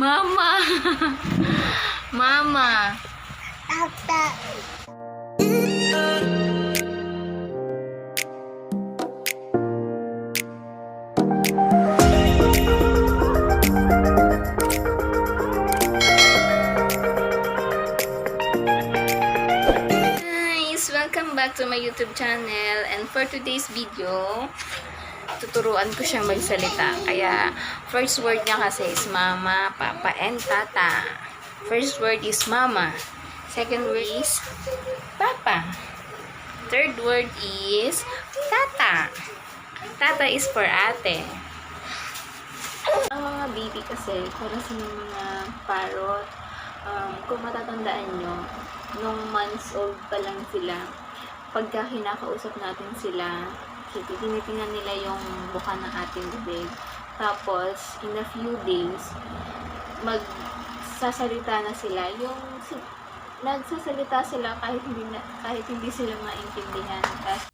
Mama! Mama! Tata. Guys! Welcome back to my YouTube channel. And for today's video, tuturuan ko siyang magsalita. Kaya, first word niya kasi is mama, papa, and tata. First word is mama. Second word is papa. Third word is tata. Tata is for ate. Ang mga baby kasi, para sa mga parrot, um, kung matatandaan nyo, nung months old pa lang sila, pagka kinakausap natin sila, kasi tinitingnan nila yung buka ng ating bibig. Tapos, in a few days, magsasalita na sila. Yung nagsasalita sila kahit hindi, na, kahit hindi sila maintindihan. Tapos,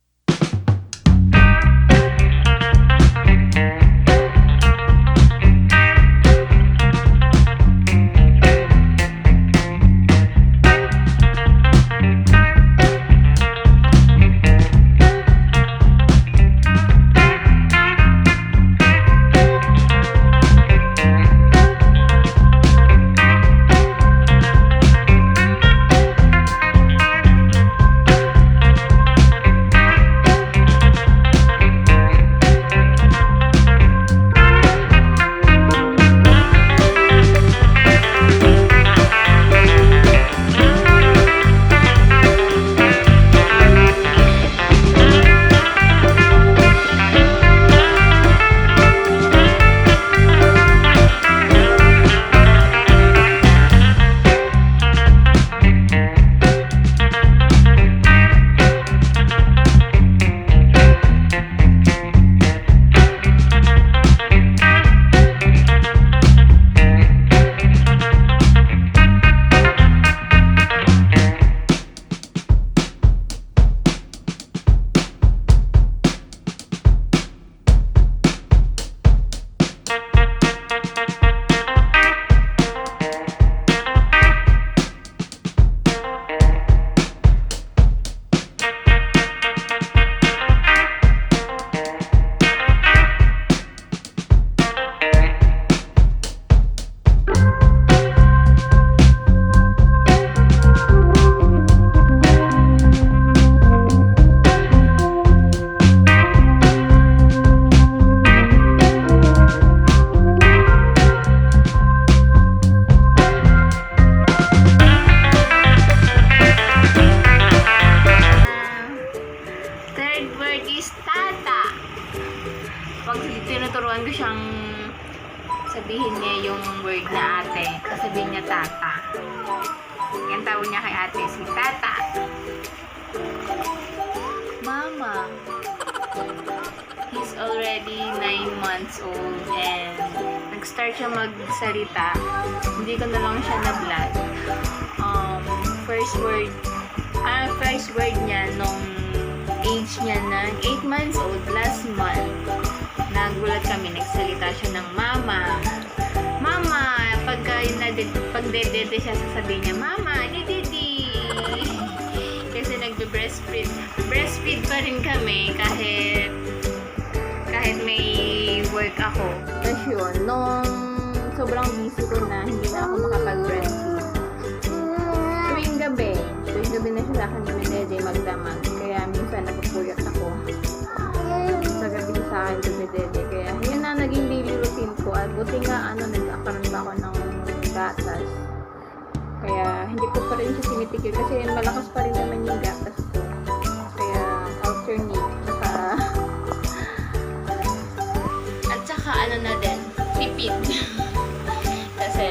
siyang sabihin niya yung word na ate, sabihin niya tata. Yan tawag niya kay ate, si tata. Mama. He's already 9 months old and nag-start siya magsalita. Hindi ko na lang siya na-vlog. Um, first word, ah, first word niya nung age niya na 8 months old last month. Nagulat kami, nagsalita siya ng mama. Mama, pagka pag dedede siya, sasabihin niya, Mama, dididi. Kasi nagbe-breastfeed. Breastfeed pa rin kami kahit kahit may work ako. Tapos yun, nung sobrang busy ko na, hindi na ako makapag-breastfeed. Tuwing gabi, tuwing gabi na siya sa akin dumidede magdamag. Kaya hindi ko pa rin siya tinitikil kasi malakas pa rin naman yung gatas ko. Kaya alternate. Saka at saka ano na din, tipid. kasi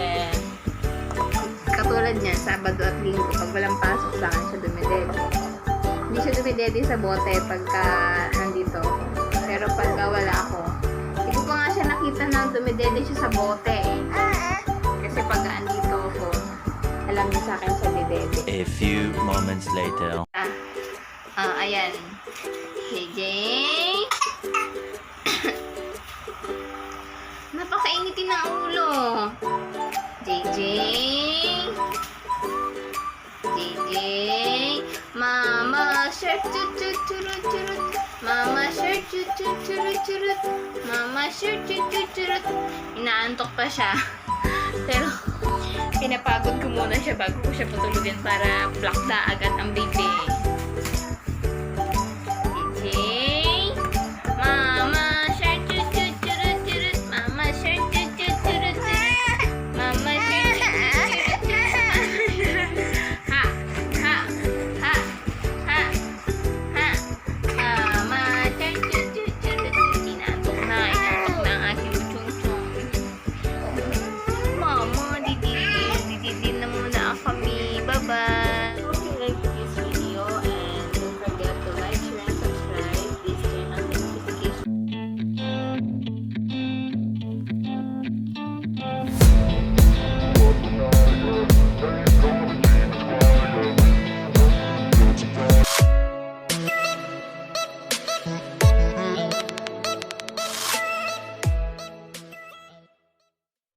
katulad niya, Sabado at Linggo, pag walang pasok sa akin siya dumidede. Hindi siya dumidede sa bote pagka nandito. Pero pagka wala ako, hindi ko pa nga siya nakita na dumidede siya sa bote eh. Kasi pag andito ako, niya sa akin siya didede. A few moments later. Ah, ah ayan. KJ. Napakainitin ng ulo. JJ. JJ. Mama shark tut tut turut turut. Mama shark tut tut turut turut. Mama shark tut tut turut. Inaantok pa siya. Pero muna siya bago ko siya patulugin para plakda agad ang baby.